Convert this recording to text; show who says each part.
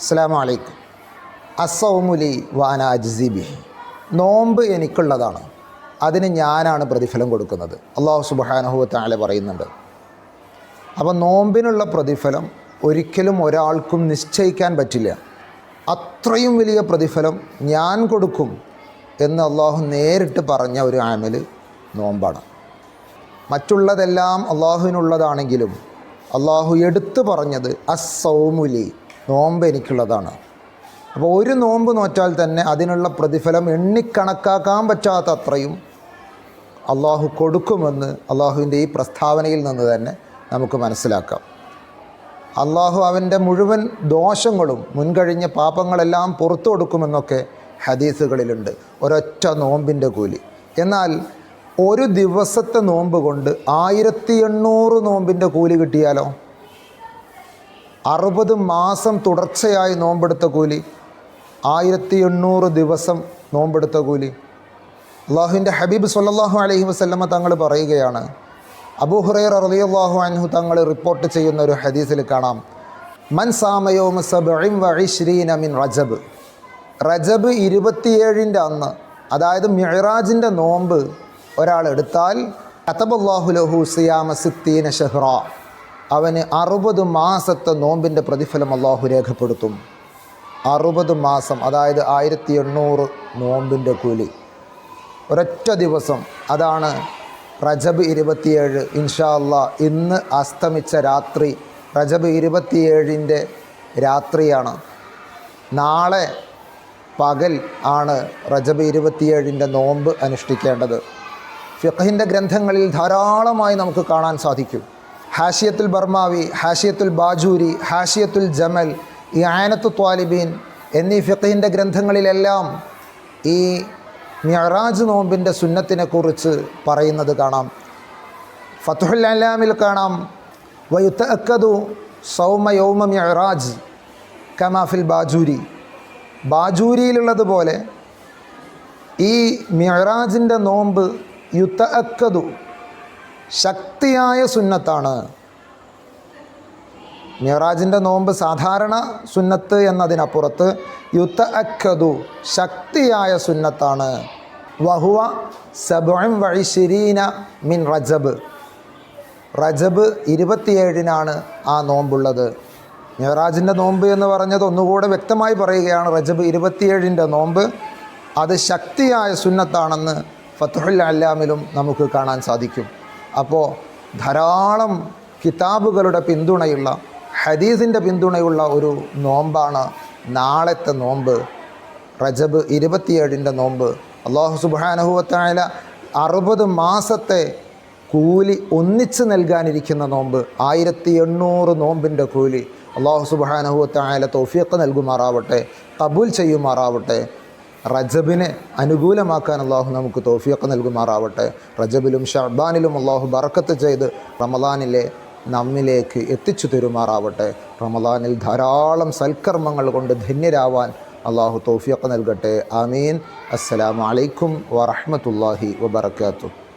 Speaker 1: അസ്സാം വലൈക്കും അസൗമുലി വാന അജ്സിബി നോമ്പ് എനിക്കുള്ളതാണ്. അതിന് ഞാനാണ് പ്രതിഫലം കൊടുക്കുന്നത്. അള്ളാഹു സുബാനഹുവത്താലെ പറയുന്നുണ്ട്. അപ്പോൾ നോമ്പിനുള്ള പ്രതിഫലം ഒരിക്കലും ഒരാൾക്കും നിശ്ചയിക്കാൻ പറ്റില്ല. അത്രയും വലിയ പ്രതിഫലം ഞാൻ കൊടുക്കും എന്ന് അള്ളാഹു നേരിട്ട് പറഞ്ഞ ഒരു ആമൽ നോമ്പാണ്. മറ്റുള്ളതെല്ലാം അള്ളാഹുവിനുള്ളതാണെങ്കിലും അള്ളാഹു എടുത്തു പറഞ്ഞത് അസൗമുലി നോമ്പ് എനിക്കുള്ളതാണ്. അപ്പോൾ ഒരു നോമ്പ് നോറ്റാൽ തന്നെ അതിനുള്ള പ്രതിഫലം എണ്ണിക്കണക്കാക്കാൻ പറ്റാത്ത അത്രയും അള്ളാഹു കൊടുക്കുമെന്ന് അള്ളാഹുവിന്റെ ഈ പ്രസ്താവനയിൽ നിന്ന് തന്നെ നമുക്ക് മനസ്സിലാക്കാം. അള്ളാഹു അവന്റെ മുഴുവൻ ദോഷങ്ങളും മുൻകഴിഞ്ഞ പാപങ്ങളെല്ലാം പുറത്തു കൊടുക്കുമെന്നൊക്കെ ഹദീസുകളിലുണ്ട്. ഒരൊറ്റ നോമ്പിന്റെ കൂലി. എന്നാൽ ഒരു ദിവസത്തെ നോമ്പ് കൊണ്ട് ആയിരത്തി എണ്ണൂറ് നോമ്പിന്റെ കൂലി കിട്ടിയാലോ? അറുപത് മാസം തുടർച്ചയായി നോമ്പെടുത്ത കൂലി. ആയിരത്തി എണ്ണൂറ് ദിവസം നോമ്പെടുത്ത കൂലി. അള്ളാഹുവിന്റെ ഹബീബ് സല്ലാഹു അലഹി വസല്ലമ തങ്ങൾ പറയുകയാണ് അബൂ ഹുറൈറ റളിയല്ലാഹു അൻഹു തങ്ങൾ റിപ്പോർട്ട് ചെയ്യുന്ന ഒരു ഹദീസിൽ കാണാം. മൻ സാമയോമ സബഇം മിൻ റജബ്. റജബ് ഇരുപത്തിയേഴിന്റെ അന്ന് അതായത് മിഹ്റാജിന്റെ നോമ്പ് ഒരാൾ എടുത്താൽ കതബല്ലാഹു ലഹു സിയാമ സിത്തീന ഷഹ്റ. അവന് അറുപത് മാസത്തെ നോമ്പിന്റെ പ്രതിഫലം അള്ളാഹു രേഖപ്പെടുത്തും. അറുപത് മാസം അതായത് ആയിരത്തി എണ്ണൂറ് നോമ്പിന്റെ കൂലി. ഒരൊറ്റ ദിവസം അതാണ് റജബ് ഇരുപത്തിയേഴ്. ഇൻഷാ അള്ളാ ഇന്ന് അസ്തമിച്ച രാത്രി റജബ് ഇരുപത്തിയേഴിന്റെ രാത്രിയാണ്. നാളെ പകൽ ആണ് റജബ് ഇരുപത്തിയേഴിന്റെ നോമ്പ് അനുഷ്ഠിക്കേണ്ടത്. ഫിഖഹിന്റെ ഗ്രന്ഥങ്ങളിൽ ധാരാളമായി നമുക്ക് കാണാൻ സാധിക്കും. ഹാഷിയത്തുൽ ബർമാവി ഹാഷിയത്തുൽ ബാജൂരി ഹാഷിയത്തുൽ ജമൽ ഈ ആനത്തു ത്വാലിബീൻ എന്നീ ഫിഖഹിന്റെ ഗ്രന്ഥങ്ങളിലെല്ലാം ഈ മിയറാജ് നോമ്പിന്റെ സുന്നത്തിനെ കുറിച്ച് പറയുന്നത് കാണാം. ഫത്തുഹുൽ അലാമിൽ കാണാം വയുത്ത അക്കതു സൗമ യൗമ മിയറാജ് കമാഫിൽ ബാജൂരി. ബാജൂരിയിലുള്ളതുപോലെ ഈ മിയറാജിന്റെ നോമ്പ് യുത്ത അക്കതു ശക്തിയായ സുന്നത്താണ്. മിറാജിന്റെ നോമ്പ് സാധാരണ സുന്നത്ത് എന്നതിനപ്പുറത്ത് യുത്ത അഖദു ശക്തിയായ സുന്നത്താണ്. വഹുവ സബും വഴിശിരീന മിൻ റജബ്. റജബ് ഇരുപത്തിയേഴിനാണ് ആ നോമ്പുള്ളത്. മിറാജിന്റെ നോമ്പ് എന്ന് പറഞ്ഞത് ഒന്നുകൂടെ വ്യക്തമായി പറയുകയാണ്. റജബ് ഇരുപത്തിയേഴിന്റെ നോമ്പ് അത് ശക്തിയായ സുന്നത്താണെന്ന് ഫത്തുഹുൽ അല്ലാമിലും നമുക്ക് കാണാൻ സാധിക്കും. അപ്പോൾ ധാരാളം കിതാബുകളുടെ പിന്തുണയുള്ള ഹദീസിന്റെ പിന്തുണയുള്ള ഒരു നോമ്പാണ് നാളത്തെ നോമ്പ്. റജബ് ഇരുപത്തിയേഴിന്റെ നോമ്പ്. അള്ളാഹു സുബാനഹുവത്തായ അറുപത് മാസത്തെ കൂലി ഒന്നിച്ച് നൽകാനിരിക്കുന്ന നോമ്പ്. ആയിരത്തി എണ്ണൂറ് നോമ്പിന്റെ കൂലി. അള്ളാഹു സുബാനഹുവത്തായ തൗഫീഖ് നൽകുമാറാവട്ടെ കബൂൽ ചെയ്യുമാറാവട്ടെ. റജബിനെ അനുകൂലമാക്കാൻ അള്ളാഹു നമുക്ക് തോഫിയൊക്കെ നൽകുമാറാവട്ടെ. റജബിലും ഷർബാനിലും അള്ളാഹു ബറക്കത്ത് ചെയ്ത് റമദാനിലെ നമ്മിലേക്ക് എത്തിച്ചു തരുമാറാവട്ടെ. റമദാനിൽ ധാരാളം സൽക്കർമ്മങ്ങൾ കൊണ്ട് ധന്യരാവാൻ അള്ളാഹു തോഫിയൊക്കെ നൽകട്ടെ. ആമീൻ. അസ്സലാമലൈക്കും വറഹമത്തല്ലാഹി വബർക്കാത്തു